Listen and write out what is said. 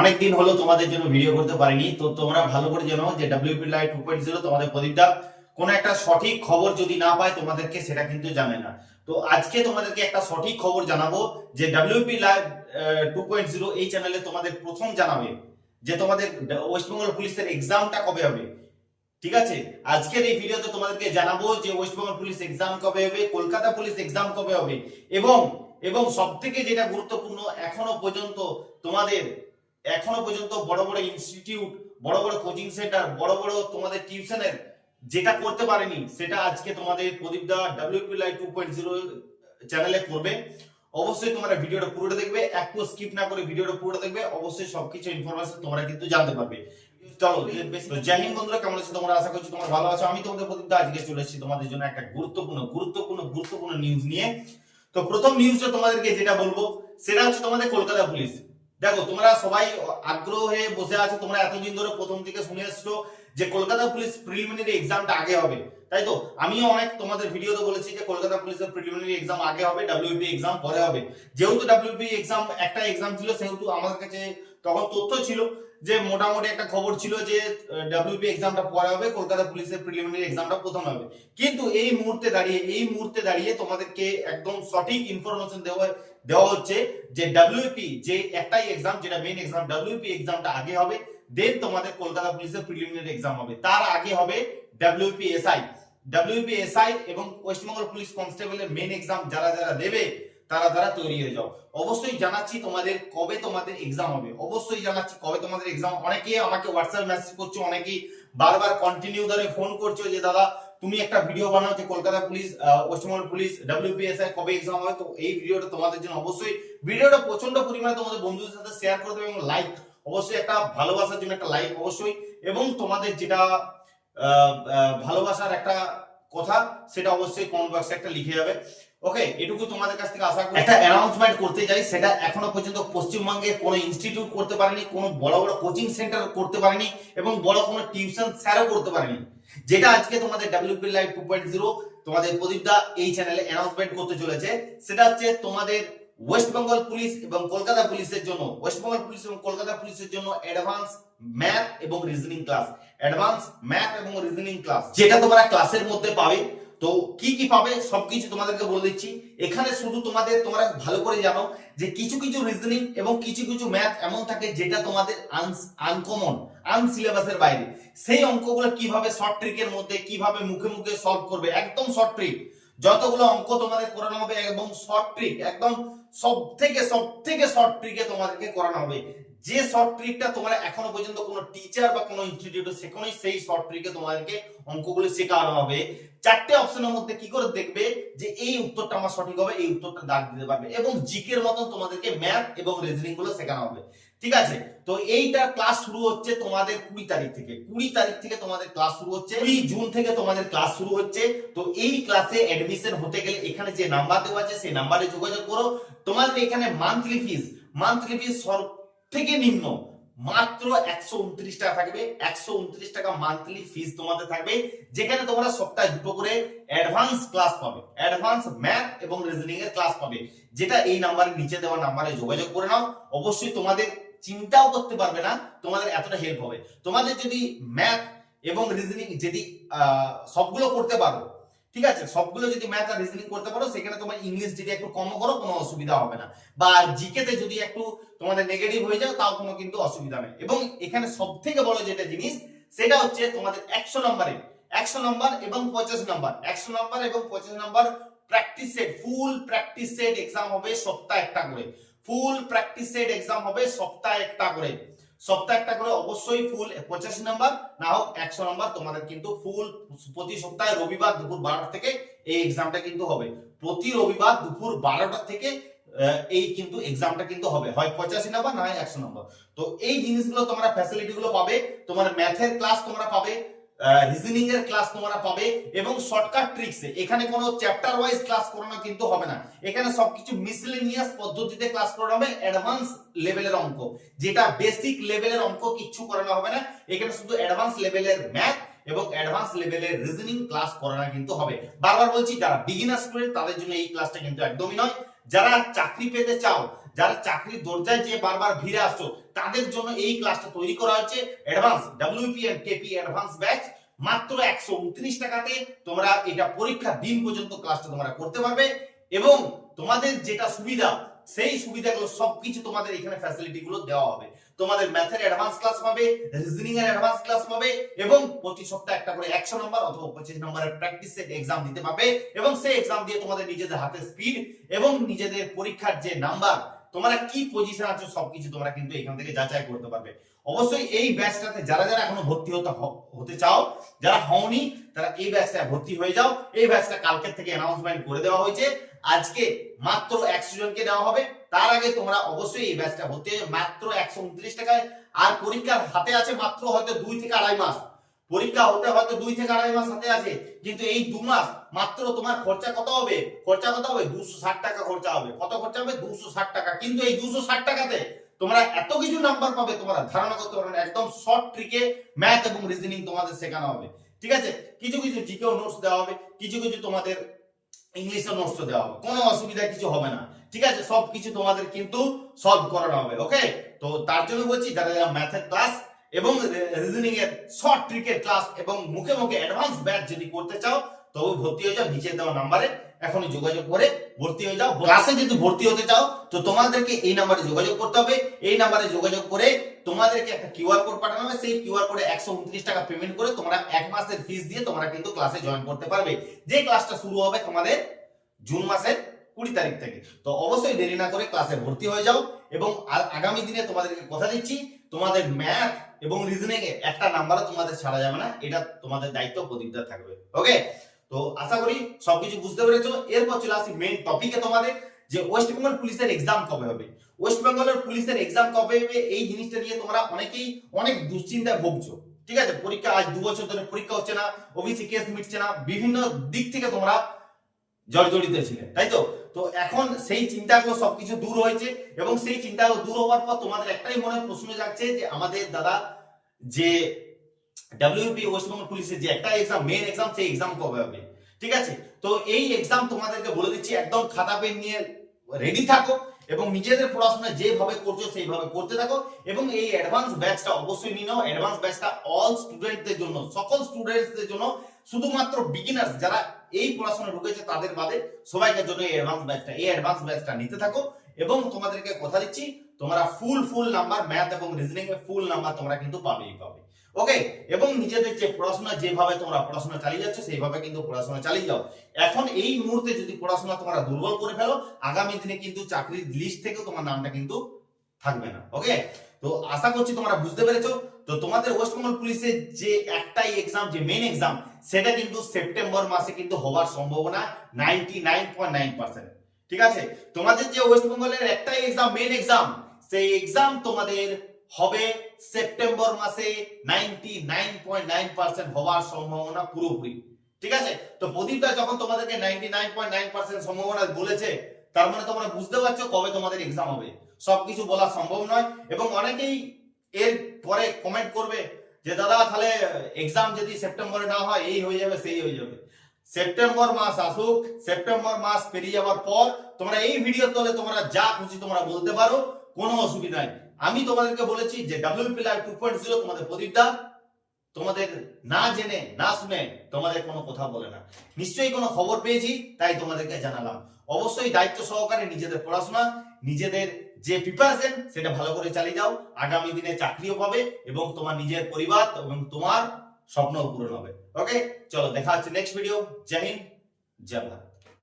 অনেক দিন হলো তোমাদের জন্য ভিডিও করতে পারিনি, তো তোমরা ভালো করে জানো যে WP live two point zero তোমাদের প্রদীপটা কোন একটা সঠিক খবর যদি না পায় তোমাদেরকে সেটা কিন্তু জানে না। তো আজকে তোমাদেরকে একটা সঠিক খবর জানাব যে WP live two point zero এই চ্যানেলে তোমাদের প্রথম জানাবে যে তোমাদের ওয়েস্ট বেঙ্গল পুলিশের এক্সামটা কবে হবে। ঠিক আছে? আজকের এই ভিডিওতে তোমাদেরকে জানাব যে ওয়েস্ট বেঙ্গল পুলিশ এক্সাম কবে হবে, কলকাতা পুলিশ এক্সাম কবে হবে এবং এবং সব থেকে যেটা গুরুত্বপূর্ণ এখনও পর্যন্ত তোমাদের এখনও পর্যন্ত বড় বড় ইনস্টিটিউট বড় বড় কোচিং সেন্টার বড় বড় তোমাদের টিউশনের যেটা করতে পারেনি সেটা আজকে তোমাদের প্রদীপ দা WP live two point zero চ্যানেলে করবে। অবশ্যই তোমরা ভিডিওটা পুরোটা দেখবে একটু স্কিপ না করে ভিডিওটা পুরোটা দেখবে অবশ্যই সবকিছু ইনফরমেশন তোমরা কিন্তু জানতে পারবে। চলো তো জয় হিন্দ বন্ধুরা কেমন আছো? তোমরা আশা করছি তোমরা ভালো আছো। আমি তোমাদের প্রদীপ দা আজকে চলে এসেছি তোমাদের জন্য একটা গুরুত্বপূর্ণ গুরুত্বপূর্ণ গুরুত্বপূর্ণ নিউজ নিয়ে। তো প্রথম নিউজটা তোমাদেরকে যেটা বলব সেটা হচ্ছে তোমাদের কলকাতা পুলিশ দেখো, তোমরা সবাই আগ্রহ হয়ে বসে আছো, তোমরা এতদিন ধরে প্রথম থেকে শুনে এসছো যে কলকাতা পুলিশ প্রিলিমিনারি এক্সামটা আগে হবে। তাই তো? আমিও অনেক তোমাদের ভিডিওতে বলেছি যে কলকাতা পুলিশের প্রিলিমিনারি এক্সাম আগে হবে ডাব্লিউপি এক্সাম পরে হবে। যেহেতু ডাব্লিউপি এক্সাম একটা এক্সাম ছিল, সেহেতু আমার কাছে তখন তথ্য ছিল যে মোটামুটি একটা খবর ছিল যে ডাব্লিউপি এক্সামটা পরে হবে, কলকাতা পুলিশের প্রিলিমিনারি এক্সামটা প্রথম হবে। কিন্তু এই মুহূর্তে দাঁড়িয়ে, এই মুহূর্তে দাঁড়িয়ে তোমাদেরকে একদম সঠিক ইনফরমেশন দেওয়া দেওয়া হচ্ছে যে ডাব্লিউপি যে একটাই এক্সাম যেটা মেইন এক্সাম ডাব্লিউপি এক্সামটা আগে হবে দেন তোমাদের কলকাতা পুলিশের প্রিলিমিনারি এক্সাম হবে। তার আগে হবে ডাব্লিউপি এসআই ডাব্লিউপি এসআই এবং ওয়েস্টবেঙ্গল পুলিশ কনস্টেবলের মেইন এক্সাম যারা যারা দেবে তারা তারা তৈরি হয়ে যাও। অবশ্যই জানাচ্ছি তোমাদের কবে তোমাদের এক্সাম হবে। অবশ্যই জানাচ্ছি কবে তোমাদের এক্সাম অনেকে আমাকে হোয়াটসঅ্যাপ মেসেজ করছ, অনেকেই বারবার কন্টিনিউ ধরে ফোন করছ যে, দাদা, তুমি একটা ভিডিও বানাও যে, Kolkata police West Bengal police WPSI কবে এক্সাম হবে? তো এই ভিডিওটা তোমাদের জন্য অবশ্যই ভিডিওটা প্রচণ্ড পরিমাণে তোমাদের বন্ধুদের সাথে শেয়ার করে দেবে এবং লাইক অবশ্যই একটা ভালোবাসার জন্য একটা লাইক অবশ্যই। এবং তোমাদের যেটা ভালোবাসার একটা কথা, সেটা অবশ্যই কমেন্ট বক্সে একটা লিখে যাবে। ওকে এটুকু তোমাদের কাছ থেকে আশা করি। একটা অ্যানাউন্সমেন্ট করতে যাই সেটা এখনও পর্যন্ত পশ্চিমবঙ্গে কোনো ইনস্টিটিউট করতে পারেনি, কোনো বড় বড় কোচিং সেন্টার করতে পারেনি, এবং বড় কোনো টিউশন স্যারও করতে পারেনি। যেটা আজকে তোমাদের WP live two point zero তোমাদের প্রদীপদা এই চ্যানেলে অ্যানাউন্সমেন্ট করতে চলেছে, সেটা হচ্ছে তোমাদের ওয়েস্ট বেঙ্গল পুলিশ এবং কলকাতা পুলিশের জন্য। ওয়েস্ট বেঙ্গল পুলিশ এবং কলকাতা পুলিশের জন্য অ্যাডভান্স ম্যাথ এবং রিজনিং ক্লাস অ্যাডভান্স ম্যাথ এবং রিজনিং ক্লাস যেটা তোমরা ক্লাসের মধ্যে পাবে। তো কি কি পাবে সবকিছু তোমাদেরকে বলে দিচ্ছি। এখানে শুধু তোমাদের, তোমরা ভালো করে জানো যে কিছু কিছু রিজনিং এবং কিছু কিছু ম্যাথ এমন থাকে যেটা তোমাদের আনকমন আন সিলেবাসের বাইরে। সেই অঙ্কগুলো কীভাবে শর্ট ট্রিকের মধ্যে, কীভাবে মুখে মুখে সলভ করবে, একদম শর্ট ট্রিক যতগুলো অঙ্ক তোমাদের করানো হবে এবং শর্ট ট্রিক একদম সব থেকে সব থেকে শর্ট ট্রিকে তোমাদেরকে করানো হবে। যে শর্ট ট্রিকটা তোমরা এখনও পর্যন্ত কোনো টিচার বা কোনো ইনস্টিটিউটে শেখোনি, সেই শর্ট ট্রিকে তোমাদেরকে অঙ্কগুলো শেখানো হবে। চারটে অপশনের মধ্যে কি করে দেখবে যে এই উত্তরটা আমার সঠিক হবে, এই উত্তরটা দাগ দিতে পারবে এবং জিকের মতন তোমাদেরকে ম্যাথ এবং রিজনিংগুলো শেখানো হবে। ঠিক আছে? তো এইটা ক্লাস শুরু হচ্ছে তোমাদের কুড়ি তারিখ থেকে। কুড়ি তারিখ থেকে তোমাদের ক্লাস শুরু হচ্ছে। কুড়ি জুন থেকে তোমাদের ক্লাস শুরু হচ্ছে। তো এই ক্লাসে অ্যাডমিশন হতে গেলে এখানে যে নাম্বার দেওয়া আছে, সেই নাম্বারে যোগাযোগ করো। তোমাদের এখানে মান্থলি ফিস মান্থলি ফিস থেকে নিম্ন। মাত্র একশো উনত্রিশ টাকা থাকবে। একশো উনত্রিশ টাকা মান্থলি ফিস তোমাদের থাকবে, যেখানে তোমরা সপ্তাহে দুটো করে অ্যাডভান্স ক্লাস পাবে। অ্যাডভান্স ম্যাথ এবং রিজনিং এর ক্লাস পাবে। যেটা এই নাম্বারের নিচে দেওয়া নাম্বারে যোগাযোগ করে নাও। অবশ্যই তোমাদের চিন্তাও করতে পারবে না, তোমাদের এতটা হেল্প হবে। তোমাদের যদি ম্যাথ এবং রিজনিং যদি সবগুলো করতে পারো ঠিক আছে? সবগুলো যদি ম্যাথ আর রিজনিং করতে পারো, সেখানে তোমার ইংলিশ যদি একটু কম করো, কোনো অসুবিধা হবে না। বা জিকেতে যদি একটু তোমাদের নেগেটিভ হয়ে যাও, তাও কোনো কিন্তু অসুবিধা নেই। এবং এখানে সব থেকে বড় যেটা জিনিস, সেটা হচ্ছে তোমাদের একশো নম্বরে একশো নম্বর এবং পঞ্চাশ নম্বর একশো নম্বর এবং পঞ্চাশ নম্বর practice set full practice set exam হবে সপ্তাহে একটা করে। ফুল প্র্যাকটিস সেট এক্সাম হবে সপ্তাহে একটা করে। সপ্তাহে একটা করে অবশ্যই ফুল, পঁচাশি নাম্বার, না হোক একশো নাম্বার, তোমাদের কিন্তু ফুল প্রতি সপ্তাহে রবিবার দুপুর বারোটা থেকে এই এক্সামটা কিন্তু হবে। প্রতি রবিবার দুপুর বারোটা থেকে এই কিন্তু এক্সামটা কিন্তু হবে। হয় পঁচাশি নাম্বার, না হয় একশো নাম্বার। তো এই জিনিসগুলো তোমরা ফ্যাসিলিটি গুলো পাবে, তোমার ম্যাথের ক্লাস তোমরা পাবে। রিজনিং এর ক্লাস তোমরা পাবে এবং শর্টকাট ট্রিক্স এখানে কোনো চ্যাপ্টার ওয়াইজ ক্লাস করানো কিন্তু হবে না। এখানে সবকিছু মিসলেনিয়াস পদ্ধতিতে ক্লাস করানো হবে অ্যাডভান্স লেভেলের অঙ্ক। যেটা বেসিক লেভেলের অঙ্ক কিচ্ছু করানো হবে না। এখানে শুধু অ্যাডভান্স লেভেলের ম্যাথ এবং অ্যাডভান্স লেভেলের রিজনিং ক্লাস করানো কিন্তু হবে। বারবার বলছি, যারা বিগিনার স্টুডেন্ট তাদের জন্য এই ক্লাসটা কিন্তু একদমই নয়। যারা চাকরি পেতে চাও, যারা চাকরির দরজায় যে বারবার ভিড়ে আসছো তাদের জন্য এই ক্লাসটা তৈরি করা হচ্ছে advance WP and KP advance batch মাত্র একশো উনত্রিশ টাকাতে তোমরা এটা পরীক্ষার দিন পর্যন্ত ক্লাসটা তোমরা করতে পারবে। এবং তোমাদের যেটা সুবিধা, সেই সুবিধাগুলো সবকিছু তোমাদের এখানে ফ্যাসিলিটি গুলো দেওয়া হবে। তোমাদের ম্যাথের অ্যাডভান্স ক্লাস পাবে রিজনিং এর অ্যাডভান্স ক্লাস পাবে, এবং প্রতি সপ্তাহে একটা করে একশো নম্বর অথবা পঁচিশ নম্বরের প্র্যাকটিস সেট এক্সাম দিতে পাবে এবং সেই এক্সাম দিয়ে তোমাদের নিজেদের হাতে স্পিড এবং নিজেদের পরীক্ষার যে নাম্বার তোমরা কি পজিশন আছো সবকিছু তোমরা কিন্তু এখান থেকে যাচাই করতে পারবে। অবশ্যই এই ব্যাচটাতে যারা যারা এখনও ভর্তি হতে হতে চাও, যারা হওনি, তারা এই ব্যাচটায় ভর্তি হয়ে যাও। এই ব্যাচটা কালকের থেকে অ্যানাউন্সমেন্ট করে দেওয়া হয়েছে। আজকে মাত্র একশো জনকে দেওয়া হবে। তার আগে তোমরা অবশ্যই এই ব্যাচটা হয়ে মাত্র একশো উনত্রিশ টাকায়। আর পরীক্ষার হাতে আছে মাত্র হয়তো দুই থেকে আড়াই মাস। পরীক্ষা হতে হয়তো দুই থেকে আড়াই মাস হাতে আছে, কিন্তু এই দু মাস মাত্র তোমার খরচা কত হবে? খরচা কত হবে? দুশো ষাট টাকা খরচা হবে। কত খরচা হবে? দুশো ষাট টাকা। কিন্তু এই দুশো ষাট টাকাতে তোমরা এত কিছু নাম্বার পাবে, তোমরা ধারণা করতে পারবে না। একদম শর্ট ট্রিকে ম্যাথ এবং রিজনিং তোমাদের শেখানো হবে। ঠিক আছে? কিছু কিছু জিকেও নোটস দেওয়া হবে, কিছু কিছু তোমাদের ইংলিশে নোটস দেওয়া হবে। কোনো অসুবিধা কিছু হবে না। ঠিক আছে? সব কিছু তোমাদের কিন্তু সলভ করানো হবে। ওকে তো তার জন্য বলছি, যারা যারা ম্যাথের ক্লাস এবং রিজনিং এর শর্ট ট্রিকের ক্লাস এবং মুখে মুখে অ্যাডভান্স ব্যাচ যদি করতে চাও, তবে ভর্তি হয়ে যাও নিচে দেওয়া নাম্বারে এখনই যোগাযোগ করে ভর্তি হয়ে যাও। ক্লাসে যদি ভর্তি হতে চাও, তো তোমাদেরকে এই নাম্বারে যোগাযোগ করতে হবে। এই নাম্বারে যোগাযোগ করে তোমাদেরকে একটা কিউআর কোড পাঠানো হবে। সেই কিউআর কোডে একশো উনত্রিশ টাকা পেমেন্ট করে তোমরা এক মাসের ফিস দিয়ে তোমরা কিন্তু ক্লাসে জয়েন করতে পারবে। যে ক্লাসটা শুরু হবে তোমাদের জুন মাসের কুড়ি তারিখ থেকে। তো অবশ্যই দেরি না করে ক্লাসে ভর্তি হয়ে যাও এবং আগামী দিনে তোমাদেরকে কথা দিচ্ছি। তোমাদের ম্যাথ এবং রিজনিং এ একটা নাম্বারও তোমাদের ছাড়া যাবে না, এটা তোমাদের দায়িত্ব প্রদীপদার থাকবে। ওকে তো আশা করি সবকিছু বুঝতে পেরেছ। এরপর চলে আসি মেইন টপিকে তোমাদের, যে ওয়েস্ট বেঙ্গল পুলিশের এক্সাম কবে হবে। ওয়েস্ট বেঙ্গলের পুলিশের এক্সাম কবে হবে, এই জিনিসটা নিয়ে তোমরা অনেকেই অনেক দুশ্চিন্তায় ভুগছো। ঠিক আছে? পরীক্ষা আজ দু বছর ধরে পরীক্ষা হচ্ছে না ওবিসি কেস মিটছে না, বিভিন্ন দিক থেকে তোমরা জর্জরিত ছিলেন তাই তো? তো এখন সেই চিন্তাগুলো সবকিছু দূর হয়েছে এবং সেই চিন্তাগুলো দূর হওয়ার পর তোমাদের একটাই মনে প্রশ্ন যাচ্ছে যে আমাদের দাদা যে ডাব্লিউপি ওয়েস্টবেঙ্গল পুলিশের যে একটা এক্সাম মেন এক্সাম সেই এক্সাম কবে হবে? ঠিক আছে? তো এই এক্সাম তোমাদেরকে বলে দিচ্ছি, একদম খাতা পেন নিয়ে রেডি থাকো এবং নিজেদের পড়াশোনা যেভাবে করছ সেইভাবে করতে থাকো এবং এই অ্যাডভান্স ব্যাচটা অবশ্যই নিয়ে নাও। অ্যাডভান্স ব্যাচটা অল স্টুডেন্টদের জন্য, সকল স্টুডেন্টসদের জন্য, শুধুমাত্র বিগিনার্স যারা এই পড়াশোনা ঢুকেছে তাদের বাদে সবাইকার জন্য এই অ্যাডভান্স ব্যাচটা এই অ্যাডভান্স ব্যাচটা নিতে থাকো। এবং তোমাদেরকে কথা দিচ্ছি, তোমরা ফুল ফুল নাম্বার ম্যাথ এবং রিজনিং এর ফুল নাম্বার তোমরা কিন্তু পাবেই, পাবে। ওকে এবং নিজেদের যে পড়াশোনা, যেভাবে তোমরা পড়াশোনা চালিয়ে যাচ্ছ, সেইভাবে কিন্তু পড়াশোনা চালিয়ে যাও। এখন এই মুহূর্তে যদি পড়াশোনা তোমরা দুর্বল করে ফেলো, আগামী দিনে কিন্তু চাকরির লিস্ট থেকেও তোমার নামটা কিন্তু থাকবে না ওকে তো আশা করছি তোমরা বুঝতে পেরেছ। তো তোমাদের ওয়েস্ট বেঙ্গল পুলিশের যে একটাই এক্সাম যে মেন এক্সাম সেটা কিন্তু সেপ্টেম্বর মাসে কিন্তু হওয়ার সম্ভাবনা ninety nine point nine percent ঠিক আছে? তোমাদের যে ওয়েস্ট বেঙ্গলের একটাই এক্সাম মেন এক্সাম সেই এক্সাম তোমাদের হবে সেপ্টেম্বর মাসে ninety nine point nine percent হওয়ার সম্ভাবনা পুরোপুরি, ঠিক আছে? তো প্রদীপটা যখন তোমাদেরকে ninety nine point nine percent সম্ভাবনা বলেছে, তার মানে তোমরা বুঝতে পারছ কবে তোমাদের এক্সাম হবে। সবকিছু বলা সম্ভব নয়। এবং অনেকেই এর পরে কমেন্ট করবে যে, দাদা, তাহলে এক্সাম যদি সেপ্টেম্বরে না হয়, এই হয়ে যাবে, সেই হয়ে যাবে। সেপ্টেম্বর মাস আসুক সেপ্টেম্বর মাস পেরিয়ে যাওয়ার পর তোমরা এই ভিডিও তলে তোমরা যা খুশি তোমরা বলতে পারো, কোনো অসুবিধা নেই। আমি তোমাদেরকে বলেছি যে WP live two point zero তোমাদের প্রদীপদা তোমাদের না জেনে, না শুনে তোমাদের কোনো কথা বলে না। নিশ্চয়ই কোনো খবর পেয়েছি, তাই তোমাদেরকে জানালাম। অবশ্যই দায়িত্ব সহকারে নিজেদের পড়াশোনা নিজেদের যে প্রিপারেশন সেটা ভালো করে চালিয়ে যাও। আগামী দিনে চাকরিও পাবে এবং তোমার নিজের পরিবার এবং তোমার স্বপ্ন পূরণ হবে। ওকে চলো, দেখা হচ্ছে নেক্সট ভিডিও জয় হিন্দ, জয় ভারত।